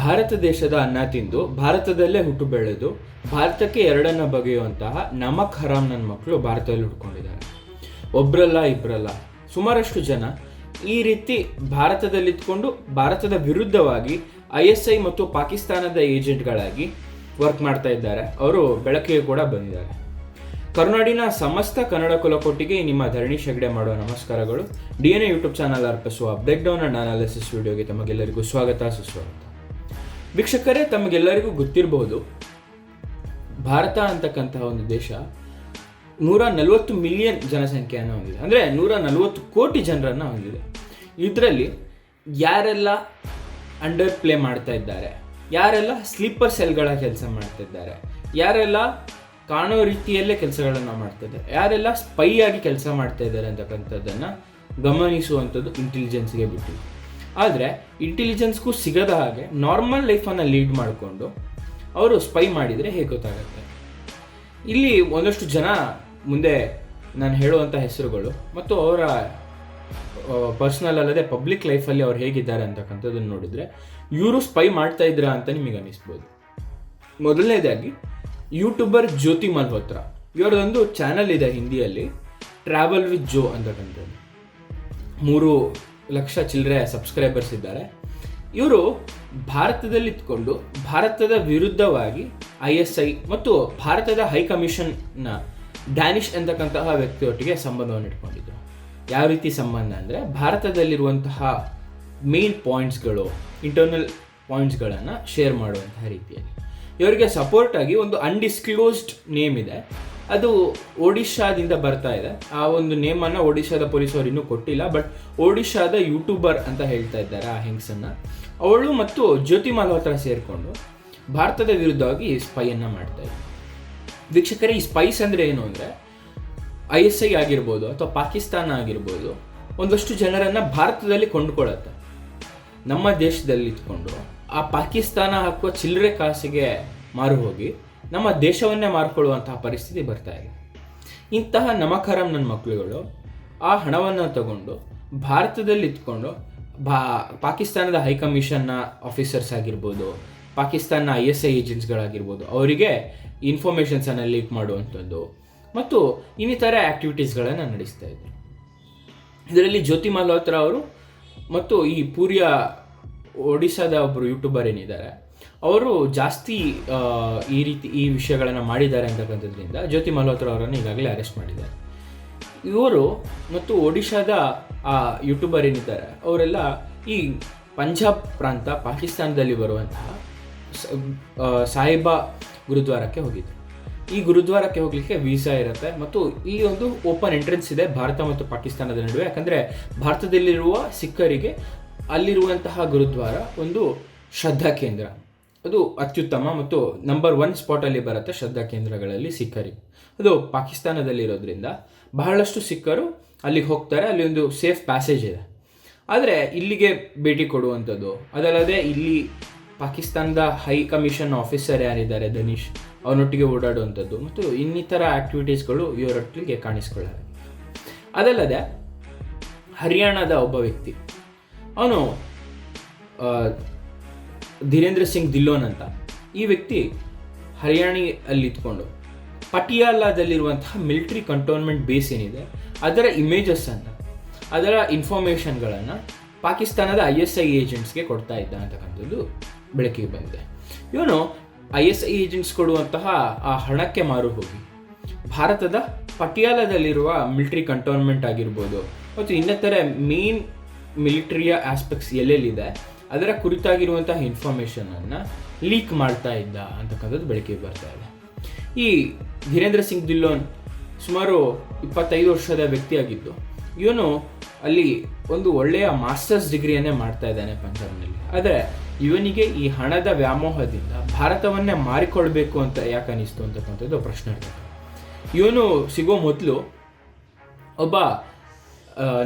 ಭಾರತ ದೇಶದ ಅನ್ನ ತಿಂದು ಭಾರತದಲ್ಲೇ ಹುಟ್ಟು ಬೆಳೆದು ಭಾರತಕ್ಕೆ ಎರಡನ್ನ ಬಗೆಯುವಂತಹ ನಮಕ್ ಹರಾಮ್ ನನ್ನ ಮಕ್ಕಳು ಭಾರತದಲ್ಲಿ ಹುಡ್ಕೊಂಡಿದ್ದಾರೆ ಒಬ್ರಲ್ಲ ಇಬ್ರಲ್ಲ ಸುಮಾರಷ್ಟು ಜನ ಈ ರೀತಿ ಭಾರತದಲ್ಲಿದ್ಕೊಂಡು ಭಾರತದ ವಿರುದ್ಧವಾಗಿ ಐ ಎಸ್ ಐ ಮತ್ತು ಪಾಕಿಸ್ತಾನದ ಏಜೆಂಟ್ಗಳಾಗಿ ವರ್ಕ್ ಮಾಡ್ತಾ ಇದ್ದಾರೆ. ಅವರು ಬೆಳಕಿಗೆ ಕೂಡ ಬಂದಿದ್ದಾರೆ. ಕರುನಾಡಿನ ಸಮಸ್ತ ಕನ್ನಡ ಕುಲಕೋಟಿಗೆ ನಿಮ್ಮ ಧರಣಿ ಶೆಗಡೆ ಮಾಡುವ ನಮಸ್ಕಾರಗಳು. D N A YouTube channel ಅರ್ಪಿಸುವ ಬ್ರೇಕ್ ಡೌನ್ ಅಂಡ್ ಅನಾಲಿಸಿಸ್ ವಿಡಿಯೋಗೆ ತಮಗೆಲ್ಲರಿಗೂ ಸ್ವಾಗತ, ಸುಸ್ವಾಗತ. ವೀಕ್ಷಕರೇ, ತಮಗೆಲ್ಲರಿಗೂ ಗೊತ್ತಿರಬಹುದು, ಭಾರತ ಅಂತಕ್ಕಂತಹ ಒಂದು ದೇಶ ನೂರ ನಲವತ್ತು ಮಿಲಿಯನ್ ಜನಸಂಖ್ಯೆಯನ್ನು ಹೊಂದಿದೆ. ಅಂದರೆ ನೂರ ನಲವತ್ತು ಕೋಟಿ ಜನರನ್ನು ಹೊಂದಿದೆ. ಇದರಲ್ಲಿ ಯಾರೆಲ್ಲ ಅಂಡರ್ ಪ್ಲೇ ಮಾಡ್ತಾ ಇದ್ದಾರೆ? ಯಾರೆಲ್ಲ ಸ್ಲೀಪರ್ ಸೆಲ್ಗಳ ಕೆಲಸ ಮಾಡ್ತಾ ಇದ್ದಾರೆ? ಯಾರೆಲ್ಲ ಕಾಣೋ ರೀತಿಯಲ್ಲೇ ಕೆಲಸಗಳನ್ನು ಮಾಡ್ತಾ ಇದ್ದಾರೆ? ಯಾರೆಲ್ಲ ಸ್ಪೈ ಆಗಿ ಕೆಲಸ ಮಾಡ್ತಾ ಇದ್ದಾರೆ ಅಂತಕ್ಕಂಥದ್ದನ್ನು ಗಮನಿಸುವಂಥದ್ದು ಇಂಟೆಲಿಜೆನ್ಸ್ಗೆ ಬಿಟ್ಟಿದೆ. ಆದರೆ ಇಂಟೆಲಿಜೆನ್ಸ್ಗೂ ಸಿಗದ ಹಾಗೆ ನಾರ್ಮಲ್ ಲೈಫನ್ನು ಲೀಡ್ ಮಾಡಿಕೊಂಡು ಅವರು ಸ್ಪೈ ಮಾಡಿದರೆ ಹೇಗೆ ಗೊತ್ತಾಗುತ್ತೆ? ಇಲ್ಲಿ ಒಂದಷ್ಟು ಜನ ಮುಂದೆ ನಾನು ಹೇಳುವಂಥ ಹೆಸರುಗಳು ಮತ್ತು ಅವರ ಪರ್ಸ್ನಲ್ ಅಲ್ಲದೆ ಪಬ್ಲಿಕ್ ಲೈಫಲ್ಲಿ ಅವ್ರು ಹೇಗಿದ್ದಾರೆ ಅಂತಕ್ಕಂಥದ್ದನ್ನು ನೋಡಿದರೆ ಇವರು ಸ್ಪೈ ಮಾಡ್ತಾ ಇದ್ರಾ ಅಂತ ನಿಮಗೆ ಅನಿಸ್ಬೋದು. ಮೊದಲನೇದಾಗಿ ಯೂಟ್ಯೂಬರ್ ಜ್ಯೋತಿ ಮಲ್ಹೋತ್ರ. ಇವರದೊಂದು ಚಾನಲ್ ಇದೆ ಹಿಂದಿಯಲ್ಲಿ ಟ್ರಾವೆಲ್ ವಿತ್ ಜೋ ಅಂತಕ್ಕಂಥದ್ದು. ಮೂರು ಲಕ್ಷ ಚಿಲ್ಲರೆ ಸಬ್ಸ್ಕ್ರೈಬರ್ಸ್ ಇದ್ದಾರೆ. ಇವರು ಭಾರತದಲ್ಲಿ ಇದ್ಕೊಂಡು ಭಾರತದ ವಿರುದ್ಧವಾಗಿ ಐ ಎಸ್ ಐ ಮತ್ತು ಭಾರತದ ಹೈಕಮಿಷನ್ನ ಡ್ಯಾನಿಶ್ ಅಂತಕ್ಕಂತಹ ವ್ಯಕ್ತಿಯೊಟ್ಟಿಗೆ ಸಂಬಂಧವನ್ನು ಇಟ್ಕೊಂಡಿದ್ದರು ಯಾವ ರೀತಿ ಸಂಬಂಧ ಅಂದರೆ ಭಾರತದಲ್ಲಿರುವಂತಹ ಮೇನ್ ಪಾಯಿಂಟ್ಸ್ಗಳು ಇಂಟರ್ನಲ್ ಪಾಯಿಂಟ್ಸ್ಗಳನ್ನು ಶೇರ್ ಮಾಡುವಂತಹ ರೀತಿಯಲ್ಲಿ. ಇವರಿಗೆ ಸಪೋರ್ಟಾಗಿ ಒಂದು ಅನ್ಡಿಸ್ಕ್ಲೋಸ್ಡ್ ನೇಮ್ ಇದೆ. ಅದು ಒಡಿಶಾದಿಂದ ಬರ್ತಾ ಇದೆ. ಆ ಒಂದು ನೇಮನ್ನು ಒಡಿಶಾದ ಪೊಲೀಸರು ಇನ್ನೂ ಕೊಟ್ಟಿಲ್ಲ, ಬಟ್ ಒಡಿಶಾದ ಯೂಟ್ಯೂಬರ್ ಅಂತ ಹೇಳ್ತಾ ಇದ್ದಾರೆ ಆ ಹೆಂಗ್ಸನ್ನು. ಅವಳು ಮತ್ತು ಜ್ಯೋತಿ ಮಲ್ಹೋತ್ರ ಸೇರಿಕೊಂಡು ಭಾರತದ ವಿರುದ್ಧವಾಗಿ ಸ್ಪೈಯನ್ನು ಮಾಡ್ತಾ ಇದ್ದಾರೆ. ವೀಕ್ಷಕರೇ, ಈ ಸ್ಪೈಸ್ ಅಂದರೆ ಏನು ಅಂದರೆ ಐ ಎಸ್ ಐ ಆಗಿರ್ಬೋದು ಅಥವಾ ಪಾಕಿಸ್ತಾನ ಆಗಿರ್ಬೋದು, ಒಂದಷ್ಟು ಜನರನ್ನು ಭಾರತದಲ್ಲಿ ಕೊಂಡುಕೊಳ್ಳುತ್ತೆ. ನಮ್ಮ ದೇಶದಲ್ಲಿ ಇದ್ಕೊಂಡು ಆ ಪಾಕಿಸ್ತಾನ ಹಾಕುವ ಚಿಲ್ಲರೆ ಕಾಸಿಗೆ ಮಾರು ಹೋಗಿ ನಮ್ಮ ದೇಶವನ್ನೇ ಮಾರ್ಕೊಳ್ಳುವಂತಹ ಪರಿಸ್ಥಿತಿ ಬರ್ತಾ ಇದೆ. ಇಂತಹ ನಮಕರಂ ನನ್ನ ಮಕ್ಕಳುಗಳು ಆ ಹಣವನ್ನು ತಗೊಂಡು, ಭಾರತದಲ್ಲಿ ಇದ್ಕೊಂಡು ಭಾ, ಪಾಕಿಸ್ತಾನದ ಹೈಕಮಿಷನ್ನ ಆಫೀಸರ್ಸ್ ಆಗಿರ್ಬೋದು ಪಾಕಿಸ್ತಾನ ಐ ಎಸ್ ಐ ಏಜೆಂಟ್ಸ್ಗಳಾಗಿರ್ಬೋದು ಅವರಿಗೆ ಇನ್ಫಾರ್ಮೇಷನ್ಸನ್ನು ಲೀಕ್ ಮಾಡುವಂಥದ್ದು, ಮತ್ತು ಇನ್ನಿತರ ಆ್ಯಕ್ಟಿವಿಟೀಸ್ಗಳನ್ನು ನಡೆಸ್ತಾ ಇದ್ದರು ಇದರಲ್ಲಿ ಜ್ಯೋತಿ ಮಲ್ಹೋತ್ರ ಅವರು ಮತ್ತು ಈ ಪೂರ್ಯ ಒಡಿಶಾದ ಒಬ್ಬರು ಯೂಟ್ಯೂಬರ್ ಏನಿದ್ದಾರೆ ಅವರು ಜಾಸ್ತಿ ಈ ರೀತಿ, ಈ ವಿಷಯಗಳನ್ನು ಮಾಡಿದ್ದಾರೆ ಅಂತಕ್ಕಂಥದ್ರಿಂದ ಜ್ಯೋತಿ ಮಲ್ಹೋತ್ರ ಅವರನ್ನು ಈಗಾಗಲೇ ಅರೆಸ್ಟ್ ಮಾಡಿದ್ದಾರೆ. ಇವರು ಮತ್ತು ಒಡಿಶಾದ, ಆ, ಯೂಟ್ಯೂಬರ್ ಏನಿದ್ದಾರೆ, ಅವರೆಲ್ಲ ಈ ಪಂಜಾಬ್ ಪ್ರಾಂತ, ಪಾಕಿಸ್ತಾನದಲ್ಲಿ ಬರುವಂತಹ ಸಾಹಿಬಾ ಗುರುದ್ವಾರಕ್ಕೆ ಹೋಗಿದ್ದರು ಈ ಗುರುದ್ವಾರಕ್ಕೆ ಹೋಗ್ಲಿಕ್ಕೆ ವೀಸಾ ಇರುತ್ತೆ ಮತ್ತು ಈ ಒಂದು ಓಪನ್ ಎಂಟ್ರೆನ್ಸ್ ಇದೆ ಭಾರತ ಮತ್ತು ಪಾಕಿಸ್ತಾನದ ನಡುವೆ. ಯಾಕಂದರೆ ಭಾರತದಲ್ಲಿರುವ ಸಿಖ್ಖರಿಗೆ ಅಲ್ಲಿರುವಂತಹ ಗುರುದ್ವಾರ ಒಂದು ಶ್ರದ್ಧಾ ಕೇಂದ್ರ. ಅದು ಅತ್ಯುತ್ತಮ ಮತ್ತು ನಂಬರ್ ಒನ್ ಸ್ಪಾಟಲ್ಲಿ ಬರುತ್ತೆ ಶ್ರದ್ಧಾ ಕೇಂದ್ರಗಳಲ್ಲಿ ಸಿಖ್ಖರಿಗೆ ಅದು ಪಾಕಿಸ್ತಾನದಲ್ಲಿರೋದ್ರಿಂದ ಬಹಳಷ್ಟು ಸಿಖ್ಖರು ಅಲ್ಲಿಗೆ ಹೋಗ್ತಾರೆ, ಅಲ್ಲಿ ಒಂದು ಸೇಫ್ ಪ್ಯಾಸೇಜ್ ಇದೆ. ಆದರೆ ಇಲ್ಲಿಗೆ ಭೇಟಿ ಕೊಡುವಂಥದ್ದು, ಅದಲ್ಲದೆ ಇಲ್ಲಿ ಪಾಕಿಸ್ತಾನದ ಹೈ ಕಮಿಷನ್ ಆಫೀಸರ್ ಯಾರಿದ್ದಾರೆ ಧನೀಶ್, ಅವನೊಟ್ಟಿಗೆ ಓಡಾಡುವಂಥದ್ದು ಮತ್ತು ಇನ್ನಿತರ ಆ್ಯಕ್ಟಿವಿಟೀಸ್ಗಳು ಇವರೊಟ್ಟಿಗೆ ಕಾಣಿಸ್ಕೊಳ್ಳಾರೆ ಅದಲ್ಲದೆ ಹರಿಯಾಣದ ಒಬ್ಬ ವ್ಯಕ್ತಿ, ಅವನು ಧೀರೇಂದ್ರ ಸಿಂಗ್ ದಿಲ್ಲೋನ್ ಅಂತ. ಈ ವ್ಯಕ್ತಿ ಹರಿಯಾಣಿ ಅಲ್ಲಿ ಇದ್ಕೊಂಡು, ಪಟಿಯಾಲಾದಲ್ಲಿರುವಂತಹ ಮಿಲಿಟರಿ ಕಂಟೋನ್ಮೆಂಟ್ ಬೇಸ್ ಏನಿದೆ, ಅದರ ಇಮೇಜಸ್ಸನ್ನು ಅದರ ಇನ್ಫಾರ್ಮೇಷನ್ಗಳನ್ನು ಪಾಕಿಸ್ತಾನದ ಐ ಎಸ್ ಐ ಏಜೆಂಟ್ಸ್ಗೆ ಕೊಡ್ತಾ ಇದ್ದ ಅಂತಕ್ಕಂಥದ್ದು ಬೆಳಕಿಗೆ ಬಂದಿದೆ. ಇವನು ಐ ಎಸ್ ಐ ಏಜೆಂಟ್ಸ್ ಕೊಡುವಂತಹ ಆ ಹಣಕ್ಕೆ ಮಾರು ಹೋಗಿ, ಭಾರತದ ಪಟಿಯಾಲದಲ್ಲಿರುವ ಮಿಲಿಟರಿ ಕಂಟೋನ್ಮೆಂಟ್ ಆಗಿರ್ಬೋದು, ಮತ್ತು ಇನ್ನಿತರ ಮೇನ್ ಮಿಲಿಟ್ರಿಯ ಆಸ್ಪೆಕ್ಟ್ಸ್ ಎಲ್ಲೆಲ್ಲಿದೆ ಅದರ ಕುರಿತಾಗಿರುವಂತಹ ಇನ್ಫಾರ್ಮೇಷನನ್ನು ಲೀಕ್ ಮಾಡ್ತಾ ಇದ್ದ ಅಂತಕ್ಕಂಥದ್ದು ಬೆಳಕಿಗೆ ಬರ್ತಾ ಇದೆ. ಈ ಧೀರೇಂದ್ರ ಸಿಂಗ್ ದಿಲ್ಲೋನ್ ಸುಮಾರು ಇಪ್ಪತ್ತೈದು ವರ್ಷದ ವ್ಯಕ್ತಿಯಾಗಿದ್ದು, ಇವನು ಅಲ್ಲಿ ಒಂದು ಒಳ್ಳೆಯ ಮಾಸ್ಟರ್ಸ್ ಡಿಗ್ರಿಯನ್ನೇ ಮಾಡ್ತಾ ಇದ್ದಾನೆ ಪಂಜಾಬ್ನಲ್ಲಿ. ಆದರೆ ಇವನಿಗೆ ಈ ಹಣದ ವ್ಯಾಮೋಹದಿಂದ ಭಾರತವನ್ನೇ ಮಾರಿಕೊಳ್ಬೇಕು ಅಂತ ಯಾಕೆ ಅನಿಸ್ತು ಅಂತಕ್ಕಂಥದ್ದು ಪ್ರಶ್ನೆ ಇವನು ಸಿಗೋ ಮೊದಲು ಒಬ್ಬ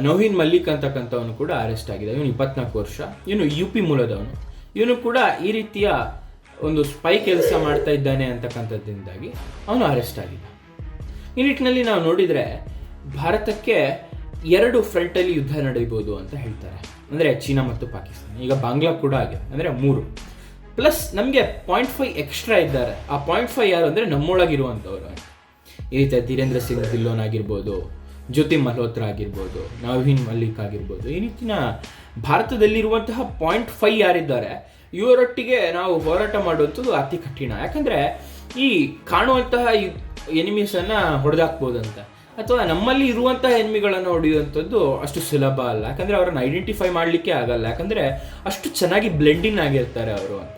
ನವೀನ್ ಮಲ್ಲಿಕ್ ಅಂತಕ್ಕಂಥವನು ಕೂಡ ಅರೆಸ್ಟ್ ಆಗಿದೆ. ಇವನು ಇಪ್ಪತ್ನಾಲ್ಕು ವರ್ಷ. ಇವನು ಯು ಪಿ ಮೂಲದವನು. ಇವನು ಕೂಡ ಈ ರೀತಿಯ ಒಂದು ಸ್ಪೈ ಕೆಲಸ ಮಾಡ್ತಾ ಇದ್ದಾನೆ ಅಂತಕ್ಕಂಥದ್ದಿಂದಾಗಿ ಅವನು ಅರೆಸ್ಟ್ ಆಗಿದ್ದ ಈ ನಿಟ್ಟಿನಲ್ಲಿ ನಾವು ನೋಡಿದರೆ ಭಾರತಕ್ಕೆ ಎರಡು ಫ್ರಂಟಲ್ಲಿ ಯುದ್ಧ ನಡೆಯಬಹುದು ಅಂತ ಹೇಳ್ತಾರೆ. ಅಂದರೆ ಚೀನಾ ಮತ್ತು ಪಾಕಿಸ್ತಾನ. ಈಗ ಬಾಂಗ್ಲಾ ಕೂಡ ಆಗಿದೆ. ಅಂದರೆ ಮೂರು. ಪ್ಲಸ್ ನಮಗೆ ಪಾಯಿಂಟ್ ಫೈವ್ ಎಕ್ಸ್ಟ್ರಾ ಇದ್ದಾರೆ. ಆ ಪಾಯಿಂಟ್ ಫೈವ್ ಯಾರು ಅಂದರೆ ನಮ್ಮೊಳಗಿರುವಂಥವ್ರು ಈ ರೀತಿ ಧೀರೇಂದ್ರ ಸಿಂಗ್ ಧಿಲ್ಲೋನ್ ಆಗಿರ್ಬೋದು ಜ್ಯೋತಿ ಮಲ್ಹೋತ್ರ ಆಗಿರ್ಬೋದು ನವೀನ್ ಮಲ್ಲಿಕ್ ಆಗಿರ್ಬೋದು, ಈ ರೀತಿನ ಭಾರತದಲ್ಲಿರುವಂತಹ ಪಾಯಿಂಟ್ ಫೈವ್ ಯಾರಿದ್ದಾರೆ, ಇವರೊಟ್ಟಿಗೆ ನಾವು ಹೋರಾಟ ಮಾಡುವಂಥದ್ದು ಅತಿ ಕಠಿಣ. ಯಾಕಂದರೆ ಈ ಕಾಣುವಂತಹ ಎನಿಮೀಸನ್ನು ಅಂತ ಅಥವಾ ನಮ್ಮಲ್ಲಿ ಇರುವಂತಹ ಎನಿಮಿಗಳನ್ನು ಹೊಡೆಯುವಂಥದ್ದು ಅಷ್ಟು ಸುಲಭ ಅಲ್ಲ. ಯಾಕಂದರೆ ಅವರನ್ನು ಐಡೆಂಟಿಫೈ ಮಾಡಲಿಕ್ಕೆ ಆಗಲ್ಲ. ಯಾಕಂದರೆ ಅಷ್ಟು ಚೆನ್ನಾಗಿ ಬ್ಲೆಂಡಿಂಗ್ ಆಗಿರ್ತಾರೆ ಅವರು ಅಂತ.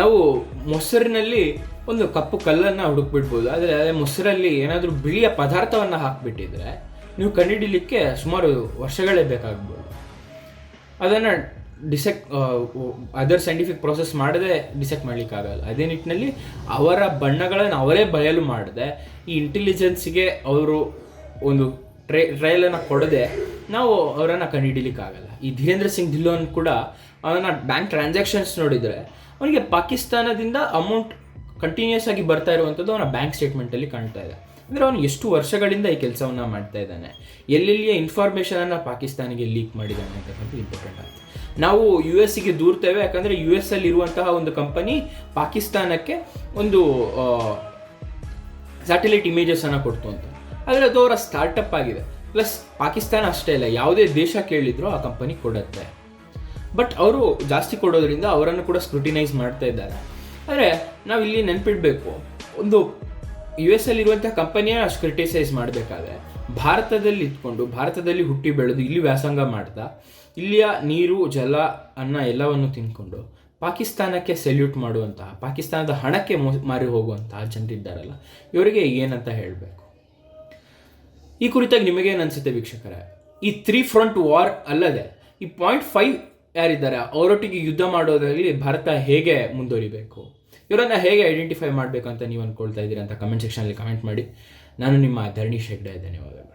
ನಾವು ಮೊಸರಿನಲ್ಲಿ ಒಂದು ಕಪ್ಪು ಕಲ್ಲನ್ನು ಹುಡುಕ್ಬಿಡ್ಬೋದು. ಆದರೆ ಅದೇ ಮೊಸರಲ್ಲಿ ಏನಾದರೂ ಬಿಳಿಯ ಪದಾರ್ಥವನ್ನು ಹಾಕಿಬಿಟ್ಟಿದ್ರೆ ನೀವು ಕಂಡುಹಿಡಿಲಿಕ್ಕೆ ಸುಮಾರು ವರ್ಷಗಳೇ ಬೇಕಾಗ್ಬೋದು. ಅದನ್ನು ಡಿಸೆಕ್ಟ್ ಅದರ್ ಸೈಂಟಿಫಿಕ್ ಪ್ರೋಸೆಸ್ ಮಾಡದೆ ಡಿಸೆಕ್ಟ್ ಮಾಡಲಿಕ್ಕಾಗಲ್ಲ. ಅದೇ ನಿಟ್ಟಿನಲ್ಲಿ ಅವರ ಬಣ್ಣಗಳನ್ನು ಅವರೇ ಬಯಲು ಮಾಡದೆ ಈ ಇಂಟೆಲಿಜೆನ್ಸಿಗೆ ಅವರು ಒಂದು ಟ್ರೈ ಟ್ರಯಲನ್ನು ಕೊಡದೆ ನಾವು ಅವರನ್ನು ಕಂಡುಹಿಡಿಲಿಕ್ಕಾಗಲ್ಲ. ಈ ಧೀರೇಂದ್ರ ಸಿಂಗ್ ಧಿಲ್ಲೋನ್ ಕೂಡ ಅವನ ಬ್ಯಾಂಕ್ ಟ್ರಾನ್ಸಾಕ್ಷನ್ಸ್ ನೋಡಿದರೆ ಅವನಿಗೆ ಪಾಕಿಸ್ತಾನದಿಂದ ಅಮೌಂಟ್ ಕಂಟಿನ್ಯೂಸ್ ಆಗಿ ಬರ್ತಾ ಇರುವಂಥದ್ದು ಅವನ ಬ್ಯಾಂಕ್ ಸ್ಟೇಟ್ಮೆಂಟಲ್ಲಿ ಕಾಣ್ತಾ ಇದೆ. ಅಂದರೆ ಅವನು ಎಷ್ಟು ವರ್ಷಗಳಿಂದ ಈ ಕೆಲಸವನ್ನು ಮಾಡ್ತಾ ಇದ್ದಾನೆ. ಎಲ್ಲೆಲ್ಲಿಯ ಇನ್ಫಾರ್ಮೇಷನನ್ನು ಪಾಕಿಸ್ತಾನಿಗೆ ಲೀಕ್ ಮಾಡಿದ್ದಾನೆ ಅಂತಕ್ಕಂಥದ್ದು ಇಂಪಾರ್ಟೆಂಟ್ ಆಗುತ್ತೆ. ನಾವು ಯು ಎಸ್ಸಿಗೆ ದೂರ್ತೇವೆ, ಯಾಕಂದರೆ ಯು ಎಸ್ ಅಲ್ಲಿ ಇರುವಂತಹ ಒಂದು ಕಂಪನಿ ಪಾಕಿಸ್ತಾನಕ್ಕೆ ಒಂದು ಸ್ಯಾಟಲೈಟ್ ಇಮೇಜಸನ್ನು ಕೊಡ್ತು ಅಂತ. ಆದರೆ ಅದು ಅವರ ಸ್ಟಾರ್ಟಪ್ ಆಗಿದೆ. ಪ್ಲಸ್ ಪಾಕಿಸ್ತಾನ ಅಷ್ಟೇ ಇಲ್ಲ ಯಾವುದೇ ದೇಶ ಕೇಳಿದ್ರು ಆ ಕಂಪನಿ ಕೊಡುತ್ತೆ. ಬಟ್ ಅವರು ಜಾಸ್ತಿ ಕೊಡೋದ್ರಿಂದ ಅವರನ್ನು ಕೂಡ ಸ್ಕ್ರೂಟಿನೈಸ್ ಮಾಡ್ತಾ ಇದ್ದಾರೆ. ಆದರೆ ನಾವು ಇಲ್ಲಿ ನೆನ್ಪಿಡಬೇಕು. ಒಂದು ಯು ಎಸ್ ಅಲ್ಲಿರುವಂಥ ಕಂಪನಿಯ ಸ್ಕ್ರಿಟಿಸೈಸ್ ಮಾಡಬೇಕಾದ್ರೆ, ಭಾರತದಲ್ಲಿ ಇದ್ಕೊಂಡು, ಭಾರತದಲ್ಲಿ ಹುಟ್ಟಿ ಬೆಳೆದು ಇಲ್ಲಿ ವ್ಯಾಸಂಗ ಮಾಡ್ತಾ ಇಲ್ಲಿಯ ನೀರು, ಜಲ, ಅನ್ನ ಎಲ್ಲವನ್ನು ತಿನ್ಕೊಂಡು ಪಾಕಿಸ್ತಾನಕ್ಕೆ ಸೆಲ್ಯೂಟ್ ಮಾಡುವಂತಹ, ಪಾಕಿಸ್ತಾನದ ಹಣಕ್ಕೆ ಮೋ, ಮಾರಿ ಹೋಗುವಂತಹ ಜನರಿದ್ದಾರಲ್ಲ, ಇವರಿಗೆ ಏನಂತ ಹೇಳಬೇಕು? ಈ ಕುರಿತಾಗಿ ನಿಮಗೇನು ಅನಿಸುತ್ತೆ ವೀಕ್ಷಕರೇ? ಈ ತ್ರೀ ಫ್ರಂಟ್ ವಾರ್ ಅಲ್ಲದೆ, ಈ ಪಾಯಿಂಟ್ ಫೈವ್ ಯಾರಿದ್ದಾರೆ? ಅವರೊಟ್ಟಿಗೆ ಯುದ್ಧ ಮಾಡೋದರಲ್ಲಿ ಭಾರತ ಹೇಗೆ ಮುಂದುವರಿಬೇಕು? ಇವರನ್ನು ಹೇಗೆ ಐಡೆಂಟಿಫೈ ಮಾಡಬೇಕು ಅಂತ ನೀವು ಅನ್ಕೊಳ್ತಾ ಇದ್ದೀರಾ ಅಂತ ಕಮೆಂಟ್ ಸೆಕ್ಷನಲ್ಲಿ ಕಮೆಂಟ್ ಮಾಡಿ. ನಾನು ನಿಮ್ಮ ಧರಣಿ ಶೆಗ್ಡೆ ಧನ್ಯವಾದಗಳು